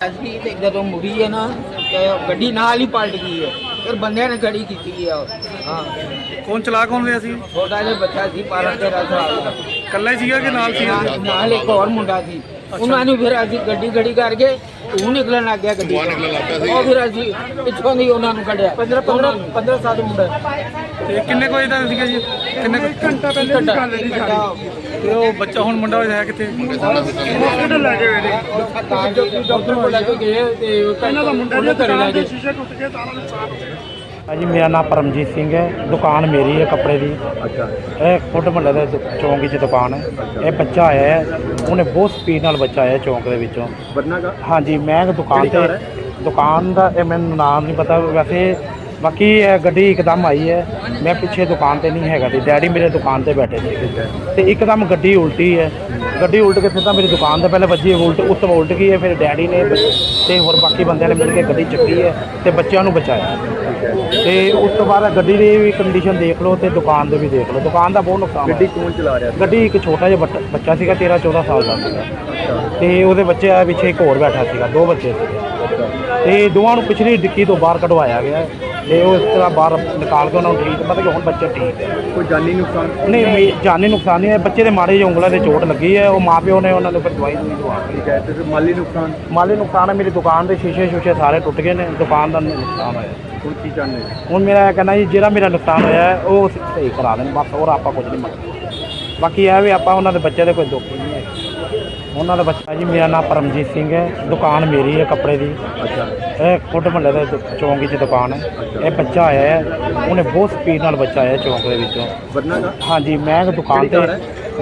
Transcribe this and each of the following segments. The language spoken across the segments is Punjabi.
ਅਸੀਂ ਤੇ ਜਦੋਂ ਮੁੜੀ ਹੈ ਨਾ ਤੇ ਗੱਡੀ ਨਾਲ ਹੀ ਪਲਟ ਗਈ ਹੈ। ਫਿਰ ਬੰਦਿਆਂ ਨੇ ਖੜੀ ਕੀਤੀ ਹੈ ਹਾਂ। ਕੌਣ ਚਲਾ ਕੌਣ ਰਿਹਾ ਸੀ? ਛੋਟਾ ਜਿਹਾ ਬੱਚਾ ਸੀ 12 13 ਸਾਲ ਦਾ ਇਕੱਲਾ ਹੀ ਸੀਗਾ ਕਿ ਨਾਲ ਸੀ? ਨਾਲ- ਨਾਲ ਇੱਕ ਹੋਰ ਮੁੰਡਾ ਸੀ। ਉਹਨਾਂ ਨੂੰ ਫਿਰ ਅਸੀਂ ਗੱਡੀ ਗੱਡੀ ਕਰਕੇ ਉਹ ਨਿਕਲਣ ਲੱਗ ਗਿਆ ਗੱਡੀ ਤੋਂ। ਉਹ ਫਿਰ ਅਸੀਂ ਪਿੱਛੋਂ ਦੀ ਉਹਨਾਂ ਨੂੰ ਕੱਢਿਆ। 15 15 15 ਸਾਲ ਦਾ ਮੁੰਡਾ ਤੇ ਕਿੰਨੇ ਕੋਈ ਦਾ ਸੀਗਾ ਜੀ? ਕਿੰਨੇ ਕੁ- ਘੰਟਾ ਪਹਿਲੇ ਦੀ ਗੱਲ ਹੈ ਤੇ ਉਹ ਬੱਚਾ ਹੁਣ ਮੁੰਡਾ ਹੋਇਆ ਹੈ ਕਿੱਥੇ ਹਸਪੀਟਲ ਲੈ ਕੇ ਗਏ ਡਾਕਟਰ ਕੋਲ ਲੈ ਕੇ ਗਏ ਤੇ ਇਹਨਾਂ ਦਾ ਮੁੰਡਾ ਨੇ ਘਰੇ ਲੈ ਗਏ। ਭਾਜੀ ਮੇਰਾ ਨਾਮ ਪਰਮਜੀਤ ਸਿੰਘ ਹੈ। ਦੁਕਾਨ ਮੇਰੀ ਹੈ ਕੱਪੜੇ ਦੀ। ਅੱਛਾ। ਇਹ ਫੁੱਟ ਮੱਲੇ ਦੇ ਚੌਂਕ 'ਚ ਦੁਕਾਨ ਹੈ। ਇਹ ਬੱਚਾ ਆਇਆ ਹੈ। ਉਹਨੇ ਬਹੁਤ ਸਪੀਡ ਨਾਲ ਬੱਚਾ ਆਇਆ ਚੌਂਕ ਦੇ ਵਿੱਚੋਂ। ਕਾ? ਹਾਂਜੀ ਮੈਂ ਦੁਕਾਨ ਤੇ ਦੁਕਾਨ ਦਾ ਇਹ ਮੈਨੂੰ ਨਾਮ ਨਹੀਂ ਪਤਾ। ਵੈਸੇ ਬਾਕੀ ਇਹ ਗੱਡੀ ਇੱਕਦਮ ਆਈ ਹੈ। ਮੈਂ ਪਿੱਛੇ ਦੁਕਾਨ ਤੇ ਨਹੀਂ ਹੈਗਾ ਤੇ ਡੈਡੀ ਮੇਰੇ ਦੁਕਾਨ ਤੇ ਬੈਠੇ ਸੀ। ਤੇ ਇੱਕਦਮ ਗੱਡੀ ਉਲਟੀ ਹੈ। ਗੱਡੀ ਉਲਟ ਕੇ ਸਿੱਧਾ ਮੇਰੀ ਦੁਕਾਨ ਦੇ ਪਹਿਲੇ ਵੱਜੀ ਉਲਟ ਉਸ ਤੋਂ ਉਲਟ ਗਈ ਹੈ। ਫਿਰ ਡੈਡੀ ਨੇ ਤੇ ਹੋਰ ਬਾਕੀ ਬੰਦਿਆਂ ਨੇ ਮਿਲ ਕੇ ਗੱਡੀ ਚੱਕੀ ਹੈ ਤੇ ਬੱਚਿਆਂ ਨੂੰ ਬਚਾਇਆ। ਤੇ ਉਸ ਤੋਂ ਬਾਅਦ ਗੱਡੀ ਦੀ ਵੀ ਕੰਡੀਸ਼ਨ ਦੇਖ ਲਓ ਤੇ ਦੁਕਾਨ ਦੇ ਵੀ ਦੇਖ ਲਓ। ਦੁਕਾਨ ਦਾ ਬਹੁਤ ਨੁਕਸਾਨ ਗੱਡੀ। ਕੌਣ ਚਲਾ ਰਿਹਾ ਸੀ? ਗੱਡੀ ਇੱਕ ਛੋਟਾ ਜਿਹਾ ਬੱਚਾ ਸੀਗਾ 13 14 ਸਾਲ ਦਾ ਸੀਗਾ। ਤੇ ਉਹਦੇ ਬੱਚੇ ਆ ਪਿੱਛੇ ਇੱਕ ਹੋਰ ਬੈਠਾ ਸੀਗਾ ਦੋ ਬੱਚੇ ਸੀਗੇ। ਤੇ ਦੋਵਾਂ ਨੂੰ ਪਿਛਲੀ ਡਿੱਕੀ ਤੋਂ ਬਾਹਰ ਕਢਵਾਇਆ ਗਿਆ। ਤੇ ਉਹ ਇਸ ਤਰ੍ਹਾਂ ਬਾਹਰ ਨਿਕਾਲ ਕੇ ਉਹਨਾਂ ਨੂੰ ਠੀਕ ਮਤਲਬ ਕਿ ਹੁਣ ਬੱਚੇ ਠੀਕ ਹੈ ਕੋਈ ਜਾਨੀ ਨੁਕਸਾਨ? ਨਹੀਂ ਮੇ- ਜਾਨੀ ਨੁਕਸਾਨ ਨਹੀਂ ਹੈ। ਬੱਚੇ ਦੇ ਮਾੜੇ ਜਿਹੇ ਉਂਗਲਾਂ ਤੇ ਚੋਟ ਲੱਗੀ ਹੈ। ਉਹ ਮਾਪਿਓ ਨੇ ਉਹਨਾਂ ਨੂੰ ਫਿਰ ਦਵਾਈ ਦਵਾਈ ਦਵਾ ਠੀਕ ਹੈ ਤੇ ਫਿਰ ਮਾਲੀ ਨੁਕਸਾਨ? ਮਾਲੀ ਨੁਕਸਾਨ ਹੈ। ਮੇਰੀ ਦੁਕਾਨ ਦੇ ਸ਼ੀਸ਼ੇ ਸ਼ੂਸ਼ੇ ਸਾਰੇ ਟੁੱਟ ਗਏ ਨੇ। ਦੁਕਾਨ ਦਾ ਨੁਕਸਾਨ ਹੋਇਆ। ਹੁਣ ਕੀ ਚਾਹੁੰਦੇ ਹੁਣ ਮੇਰਾ ਇਹ ਕਹਿਣਾ ਜੀ ਜਿਹੜਾ ਮੇਰਾ ਨੁਕਸਾਨ ਹੋਇਆ ਹੈ, ਉਹ ਸਹੀ ਕਰਾ ਦੇਣ ਬਸ ਹੋਰ ਆਪਾਂ ਕੁਝ ਨਹੀਂ ਮੰਗਦੇ। ਬਾਕੀ ਇਹ ਵੀ ਆਪਾਂ ਉਹਨਾਂ ਦੇ ਬੱਚੇ ਦੇ ਕੋਈ ਦੁੱਖ ਨਹੀਂ ਹੈ। ਉਹਨਾਂ ਦਾ ਬੱਚਾ ਜੀ ਮੇਰਾ ਨਾਮ ਪਰਮਜੀਤ ਸਿੰਘ ਹੈ। ਦੁਕਾਨ ਮੇਰੀ ਹੈ ਕੱਪੜੇ ਦੀ। ਅੱਛਾ। ਇਹ ਫੁੱਟ ਮੱਲੇ ਦੇ ਚੌਂਕ 'ਚ ਦੁਕਾਨ ਹੈ। ਇਹ ਬੱਚਾ ਆਇਆ ਹੈ। ਉਹਨੇ ਬਹੁਤ ਸਪੀਡ ਨਾਲ ਬੱਚਾ ਆਇਆ ਚੌਂਕ ਦੇ ਵਿੱਚੋਂ। ਵਰਨਾ ਹਾਂਜੀ ਮੈਂ ਦੁਕਾਨ ਤੇ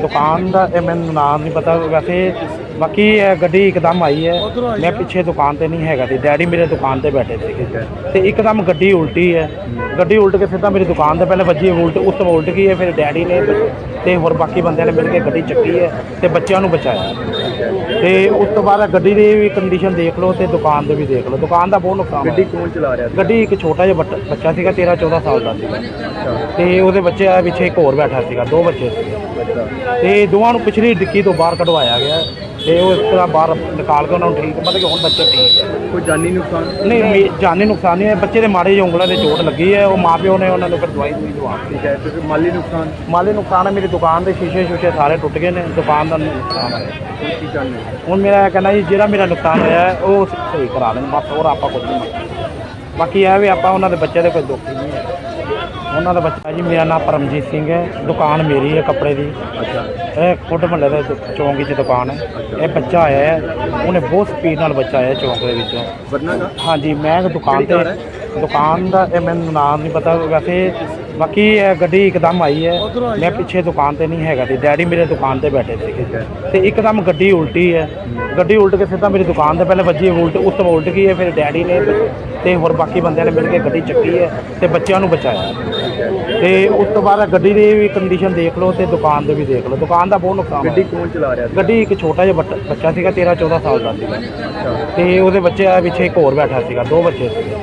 ਦੁਕਾਨ ਦਾ ਇਹ ਮੈਨੂੰ ਨਾਮ ਨਹੀਂ ਪਤਾ ਵੈਸੇ ਬਾਕੀ ਇਹ ਗੱਡੀ ਇੱਕਦਮ ਆਈ ਹੈ। ਮੈਂ ਪਿੱਛੇ ਦੁਕਾਨ ਤੇ ਨਹੀਂ ਹੈਗਾ ਤੇ ਡੈਡੀ ਮੇਰੇ ਦੁਕਾਨ ਤੇ ਬੈਠੇ ਸੀਗੇ। ਤੇ ਇੱਕਦਮ ਗੱਡੀ ਉਲਟੀ ਹੈ। ਗੱਡੀ ਉਲਟ ਕੇ ਸਿੱਧਾ ਮੇਰੀ ਦੁਕਾਨ ਦੇ ਪਹਿਲੇ ਵੱਜੀ ਉਲਟ ਉਸ ਤੋਂ ਉਲਟ ਗਈ ਹੈ ਫਿਰ ਡੈਡੀ ਨੇ ਤੇ ਹੋਰ ਬਾਕੀ ਬੰਦਿਆਂ ਨੇ ਮਿਲ ਕੇ ਗੱਡੀ ਚੱਕੀ ਹੈ ਤੇ ਬੱਚਿਆਂ ਨੂੰ ਬਚਾਇਆ। ਤੇ ਉਸ ਤੋਂ ਬਾਅਦ ਗੱਡੀ ਦੀ ਵੀ ਕੰਡੀਸ਼ਨ ਦੇਖ ਲਓ ਤੇ ਦੁਕਾਨ ਦੇ ਵੀ ਦੇਖ ਲਓ। ਦੁਕਾਨ ਦਾ ਬਹੁਤ ਨੁਕਸਾਨ ਗੱਡੀ। ਕੌਣ ਚਲਾ ਰਿਹਾ ਸੀ? ਗੱਡੀ ਇੱਕ ਛੋਟਾ ਜਿਹਾ ਬੱਚਾ ਸੀਗਾ 13 14 ਸਾਲ ਦਾ ਸੀਗਾ। ਤੇ ਉਹਦੇ ਬੱਚੇ ਆ ਪਿੱਛੇ ਇੱਕ ਹੋਰ ਬੈਠਾ ਸੀਗਾ ਦੋ ਬੱਚੇ ਸੀਗੇ। ਤੇ ਦੋਵਾਂ ਨੂੰ ਪਿਛਲੀ ਡਿੱਕੀ ਤੋਂ ਬਾਹਰ ਕਢਵਾਇਆ ਗਿਆ ਤੇ ਉਹ ਇਸ ਤਰ੍ਹਾਂ ਬਾਹਰ ਨਿਕਾਲ ਕੇ ਉਹਨਾਂ ਨੂੰ ਠੀਕ ਮਤਲਬ ਕਿ ਹੁਣ ਬੱਚੇ ਠੀਕ ਹੈ। ਕੋਈ ਜਾਨੀ ਨੁਕਸਾਨ? ਨਹੀਂ ਮੇ- ਜਾਨੀ ਨੁਕਸਾਨ ਨਹੀਂ ਹੈ। ਬੱਚੇ ਦੇ ਮਾੜੇ ਜਿਹੇ ਉਂਗਲਾਂ ਤੇ ਚੋਟ ਲੱਗੀ ਹੈ। ਉਹ ਮਾਪਿਓ ਨੇ ਉਹਨਾਂ ਨੂੰ ਫਿਰ ਦਵਾਈ ਦਵਾਈ ਦਵਾ ਠੀਕ ਹੈ ਤੇ ਫਿਰ ਮਾਲੀ ਨੁਕਸਾਨ? ਮਾਲੀ ਨੁਕਸਾਨ ਹੈ। ਮੇਰੀ ਦੁਕਾਨ ਦੇ ਸ਼ੀਸ਼ੇ ਸ਼ੂਸ਼ੇ ਸਾਰੇ ਟੁੱਟ ਗਏ ਨੇ। ਦੁਕਾਨ ਦਾ ਨੁਕਸਾਨ ਹੈ। ਹੁਣ ਕੀ ਚਾਹੁੰਦੇ ਹੁਣ ਮੇਰਾ ਇਹ ਕਹਿਣਾ ਜੀ ਜਿਹੜਾ ਮੇਰਾ ਨੁਕਸਾਨ ਹੋਇਆ ਹੈ, ਉਹ ਸਹੀ ਕਰਾ ਦੇਣ ਬਸ ਹੋਰ ਆਪਾਂ ਕੁਝ ਨਹੀਂ ਮੰਗਦੇ। ਬਾਕੀ ਇਹ ਵੀ ਆਪਾਂ ਉਹਨਾਂ ਦੇ ਬੱਚੇ ਦੇ ਕੋਈ ਦੁੱਖ ਨਹੀਂ। ਉਹਨਾਂ ਦਾ ਬੱਚਾ ਜੀ ਮੇਰਾ ਨਾਮ ਪਰਮਜੀਤ ਸਿੰਘ ਹੈ। ਦੁਕਾਨ ਮੇਰੀ ਹੈ ਕੱਪੜੇ ਦੀ। ਅੱਛਾ। ਇਹ ਫੁੱਟ ਮੱਲੇ ਦੇ ਚੌਂਕ 'ਚ ਦੁਕਾਨ ਹੈ। ਇਹ ਬੱਚਾ ਆਇਆ ਹੈ। ਉਹਨੇ ਬਹੁਤ ਸਪੀਡ ਨਾਲ ਬੱਚਾ ਆਇਆ ਚੌਂਕ ਦੇ ਵਿੱਚੋਂ। ਵਰਨਾ ਕਾ ਹਾਂਜੀ ਮੈਂ ਦੁਕਾਨ ਤੇ ਦੁਕਾਨ ਦਾ ਇਹ ਮੈਨੂੰ ਨਾਮ ਨਹੀਂ ਪਤਾ। ਵੈਸੇ ਬਾਕੀ ਇਹ ਗੱਡੀ ਇੱਕਦਮ ਆਈ ਹੈ। ਮੈਂ ਪਿੱਛੇ ਦੁਕਾਨ ਤੇ ਨਹੀਂ ਹੈਗਾ ਤੇ ਡੈਡੀ ਮੇਰੇ ਦੁਕਾਨ ਤੇ ਬੈਠੇ ਸੀਗੇ। ਤੇ ਇੱਕਦਮ ਗੱਡੀ ਉਲਟੀ ਹੈ। ਗੱਡੀ ਉਲਟ ਕੇ ਸਿੱਧਾ ਮੇਰੀ ਦੁਕਾਨ ਦੇ ਪਹਿਲੇ ਵੱਜੀ ਉਲਟ ਉਸ ਤੋਂ ਉਲਟ ਗਈ ਹੈ ਫਿਰ ਡੈਡੀ ਨੇ ਤੇ ਹੋਰ ਬਾਕੀ ਬੰਦਿਆਂ ਨੇ ਮਿਲ ਕੇ ਗੱਡੀ ਚੱਕੀ ਹੈ ਤੇ ਬੱਚਿਆਂ ਨੂੰ ਬਚਾਇਆ। ਤੇ ਉਸ ਤੋਂ ਬਾਅਦ ਗੱਡੀ ਦੀ ਵੀ ਕੰਡੀਸ਼ਨ ਦੇਖ ਲਓ ਤੇ ਦੁਕਾਨ ਦੇ ਵੀ ਦੇਖ ਲਓ। ਦੁਕਾਨ ਦਾ ਬਹੁਤ ਨੁਕਸਾਨ ਗੱਡੀ। ਕੌਣ ਚਲਾ ਰਿਹਾ ਸੀ? ਗੱਡੀ ਇੱਕ ਛੋਟਾ ਜਿਹਾ ਬੱਚਾ ਸੀਗਾ 13 14 ਸਾਲ ਦਾ ਸੀਗਾ। ਤੇ ਉਹਦੇ ਬੱਚੇ ਆ ਪਿੱਛੇ ਇੱਕ ਹੋਰ ਬੈਠਾ ਸੀਗਾ ਦੋ ਬੱਚੇ ਸੀਗੇ।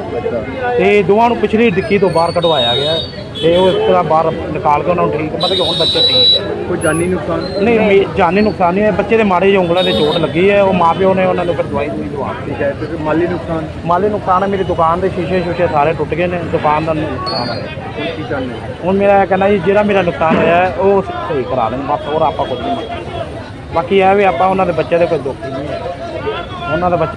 ਤੇ ਦੋਵਾਂ ਨੂੰ ਪਿਛਲੀ ਡਿੱਕੀ ਤੋਂ ਬਾਹਰ ਕਢਵਾਇਆ ਗਿਆ। ਤੇ ਉਹ ਇਸ ਤਰ੍ਹਾਂ ਬਾਹਰ ਨਿਕਾਲ ਕੇ ਉਹਨਾਂ ਨੂੰ ਠੀਕ ਮਤਲਬ ਕਿ ਹੁਣ ਬੱਚੇ ਠੀਕ ਹੈ। ਕੋਈ ਜਾਨੀ ਨੁਕਸਾਨ? ਨਹੀਂ ਮੇ- ਜਾਨੀ ਨੁਕਸਾਨ ਨਹੀਂ ਹੈ। ਬੱਚੇ ਦੇ ਮਾੜੇ ਜਿਹੇ ਉਂਗਲਾਂ ਤੇ ਚੋਟ ਲੱਗੀ ਹੈ। ਉਹ ਮਾਪਿਓ ਨੇ ਉਹਨਾਂ ਨੂੰ ਫਿਰ ਦਵਾਈ ਦਵਾਈ ਦਵਾ ਦਿੱਤੀ। ਠੀਕ ਹੈ ਤੇ ਮਾਲੀ ਨੁਕਸਾਨ? ਮਾਲੀ ਨੁਕਸਾਨ ਹੈ। ਮੇਰੀ ਦੁਕਾਨ ਦੇ ਸ਼ੀਸ਼ੇ ਸ਼ੂਸ਼ੇ ਸਾਰੇ ਟੁੱਟ ਗਏ ਨੇ। ਦੁਕਾਨ ਦਾ ਨੁਕਸਾਨ ਹੈ। ਹੁਣ ਕੀ ਚਾਹੁੰਦੇ ਹੁਣ ਮੇਰਾ ਇਹ ਕਹਿਣਾ ਜੀ ਜਿਹੜਾ ਮੇਰਾ ਨੁਕਸਾਨ ਹੋਇਆ ਹੈ, ਉਹ ਸਹੀ ਕਰਾ ਦੇਣ ਬਸ ਹੋਰ ਆਪਾਂ ਕੁਝ ਨਹੀਂ ਮੰਗਦੇ। ਬਾਕੀ ਇਹ ਵੀ ਆਪਾਂ ਉਹਨਾਂ ਦੇ ਬੱਚੇ ਦੇ ਕੋਈ ਦੁੱਖ ਨਹੀਂ ਹੈ। ਉਹਨਾਂ ਦਾ ਬੱਚਾ